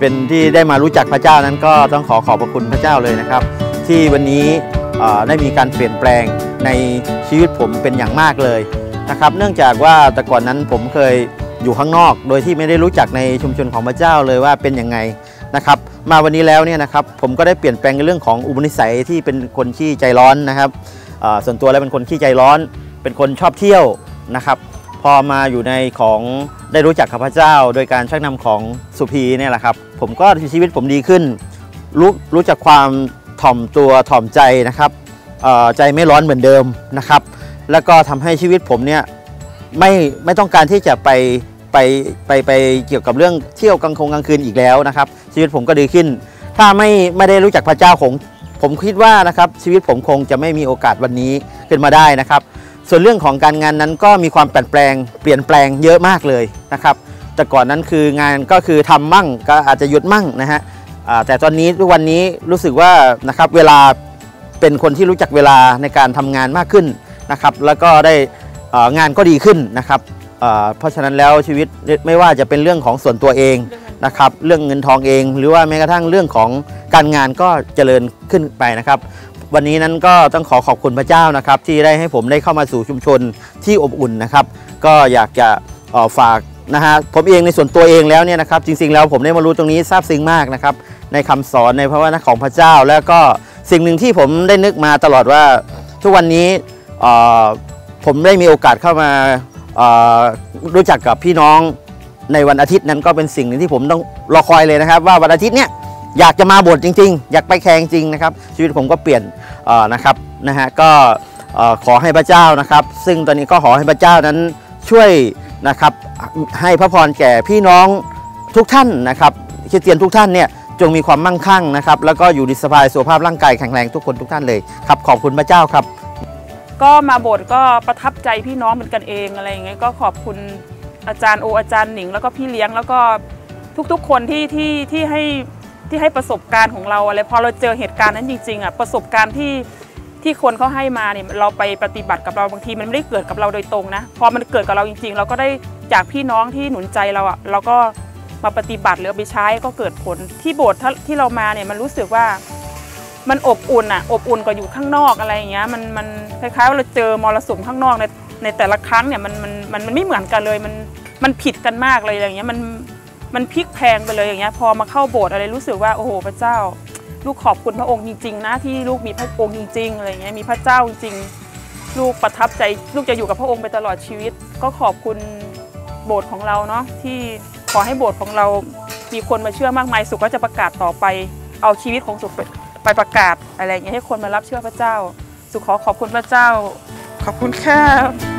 เป็นที่ได้มารู้จักพระเจ้านั้นก็ต้องขอขอบพระคุณพระเจ้าเลยนะครับ ที่วันนี้ได้มีการเปลี่ยนแปลงในชีวิตผมเป็นอย่างมากเลยนะครับ เนื่องจากว่าแต่ก่อนนั้นผมเคยอยู่ข้างนอก โดยที่ไม่ได้รู้จักในชุมชนของพระเจ้าเลยว่าเป็นยังไงนะครับมาวันนี้แล้วเนี่ยนะครับผมก็ได้เปลี่ยนแปลงในเรื่องของอุปนิสัยที่เป็นคนขี้ใจร้อนนะครับส่วนตัวแล้วเป็นคนขี้ใจร้อน เป็นคนชอบเที่ยวนะครับ พอมาอยู่ในของได้รู้จักกับพเจ้า โดยการชักนำของสุพีเนี่ยแหละครับ ผมก็ชีวิตผมดีขึ้น รู้รู้จักความถ่อมตัวถ่อมใจนะครับใจไม่ร้อนเหมือนเดิมนะครับ แล้วก็ทำให้ชีวิตผมเนี่ยไม่ไม่ต้องการที่จะไปไปไปไปเกี่ยวกับเรื่องเที่ยวกลางคงกลางคืนอีกแล้วนะครับ ชีวิตผมก็ดีขึ้น ถ้าไม่ไม่ได้รู้จักพระเจ้าคงผมคิดว่านะครับชีวิตผมคงจะไม่มีโอกาสวันนี้ขึ้นมาได้นะครับ ส่วนเรื่องของการงานนั้นก็มีความเปลี่ยนแปลงเปลี่ยนแปลงเยอะมากเลยนะครับ แต่ก่อนนั้นคืองานก็คือทำมั่งก็อาจจะหยุดมั่งนะฮะแต่ตอนนี้ทุกวันนี้รู้สึกว่านะครับเวลาเป็นคนที่รู้จักเวลาในการทำงานมากขึ้นนะครับ แล้วก็ได้งานก็ดีขึ้นนะครับเอ่อเพราะฉะนั้นแล้วชีวิตไม่ว่าจะเป็นเรื่องของส่วนตัวเองนะครับ เรื่องเงินทองเอง หรือว่าแม้กระทั่งเรื่องของการงานก็เจริญขึ้นไปนะครับ วันนี้นั้นก็ต้องขอขอบคุณพระเจ้านะครับ ที่ได้ให้ผมได้เข้ามาสู่ชุมชนที่อบอุ่นนะครับ ก็อยากจะออฝากนะฮะผมเองในส่วนตัวเองแล้วเนี่ยนะครับ จริงๆแล้วผมได้มารู้ตรงนี้ซาบซึ้งมากนะครับ ในคำสอนในพระวจนะของพระเจ้า แล้วก็สิ่งหนึ่งที่ผมได้นึกมาตลอดว่าทุกวันนี้ผมได้มีโอกาสเข้ามารู้จักกับพี่น้องในวันอาทิตย์นั้นก็เป็นสิ่งหนึ่งที่ผมต้องรอคอยเลยนะครับ ว่าวันอาทิตย์เนี่ย อยากจะมาบสถ์จริง ๆ อยากไปแข่งจริงนะครับ ชีวิตผมก็เปลี่ยนนะครับนะฮะก็ขอให้พระเจ้านะครับ ซึ่งตอนนี้ก็ขอให้พระเจ้านั้นช่วยนะครับให้พระพรแก่พี่น้องทุกท่านนะครับคริสเตียนทุกท่านเนี่ยจงมีความมั่งคั่งนะครับแล้วก็อยู่ดีสบายสุขภาพร่างกายแข็งแรงทุกคนทุกท่านเลยครับขอบคุณพระเจ้าครับ ก็มาโบสถ์ก็ประทับใจพี่น้องเป็นกันเองอะไรอย่างเงี้ยก็ขอบคุณอาจารย์โออาจารย์หนิง แล้วก็พี่เลี้ยงแล้วก็ทุกๆคนที่ที่ที่ให้ ที่ให้ประสบการณ์ของเราอะไรพอเราเจอเหตุการณ์นั้นจริงๆอะประสบการณ์ที่ที่คนเขาให้มาเนี่ยเราไปปฏิบัติกับเราบางทีมันไม่ได้เกิดกับเราโดยตรงนะพอมันเกิดกับเราจริง ๆ เราก็ได้จากพี่น้องที่หนุนใจเราอะเราก็มาปฏิบัติหรือไปใช้ก็เกิดผลที่โบสถ์ที่เรามาเนี่ยมันรู้สึกว่ามันอบอุ่นอะอบอุ่นกว่าอยู่ข้างนอกอะไรอย่างเงี้ยมันมันคล้ายๆว่าเราเจอมรสุมข้างนอกในในแต่ละครั้งเนี่ยมันมันมันมันไม่เหมือนกันเลยมันมันผิดกันมากเลยอย่างเงี้ยมัน มันพลิกแพงไปเลยอย่างเงี้ยพอมาเข้าโบสถ์อะไรรู้สึกว่าโอ้โหพระเจ้า ลูกขอบคุณพระองค์จริงๆนะที่ลูกมีพระองค์จริงๆอะไรเงี้ยมีพระเจ้าจริงๆลูกประทับใจลูกจะอยู่กับพระองค์ไปตลอดชีวิต ก็ขอบคุณโบสถ์ของเราเนาะที่ขอให้โบสถ์ของเรามีคนมาเชื่อมากมายสุขก็จะประกาศต่อไป เอาชีวิตของสุขไปไปประกาศอะไรอย่างเงี้ยให้คนมารับเชื่อพระเจ้า สุขขอขอบคุณพระเจ้า ขอบคุณค่ะ